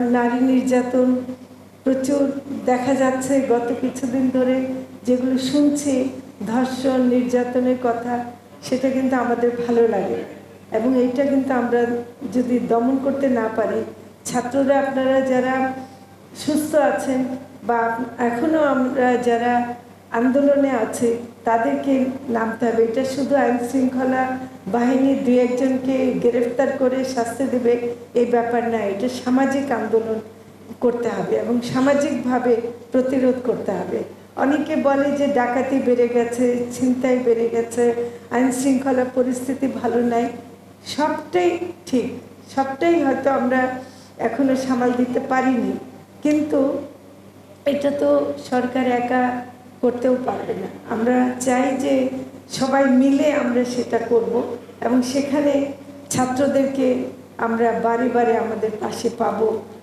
নারী নির্যাতন প্রচুর দেখা যাচ্ছে গত কিছুদিন ধরে, যেগুলো শুনছি, ধর্ষণ, নির্যাতনের কথা, সেটা কিন্তু আমাদের ভালো লাগে। এবং এইটা কিন্তু আমরা যদি দমন করতে না পারি, ছাত্ররা আপনারা যারা সুস্থ আছেন বা এখনও আমরা যারা আন্দোলনে আছে, তাদেরকে নামতে হবে। এটা শুধু আইন শৃঙ্খলা বাহিনী দুই একজনকে গ্রেফতার করে শাস্তি দেবে, এই ব্যাপার না। এটা সামাজিক আন্দোলন করতে হবে এবং সামাজিকভাবে প্রতিরোধ করতে হবে। অনেকে বলে যে ডাকাতি বেড়ে গেছে, ছিনতাই বেড়ে গেছে, আইন শৃঙ্খলা পরিস্থিতি ভালো নাই। সবটাই ঠিক, সবটাই হয়তো আমরা এখনও সামাল দিতে পারিনি। কিন্তু এটা তো সরকার একা করতেও পারবে না। আমরা চাই যে সবাই মিলে আমরা সেটা করব এবং সেখানে ছাত্রদেরকে আমরা বারে বারে আমাদের পাশে পাবো।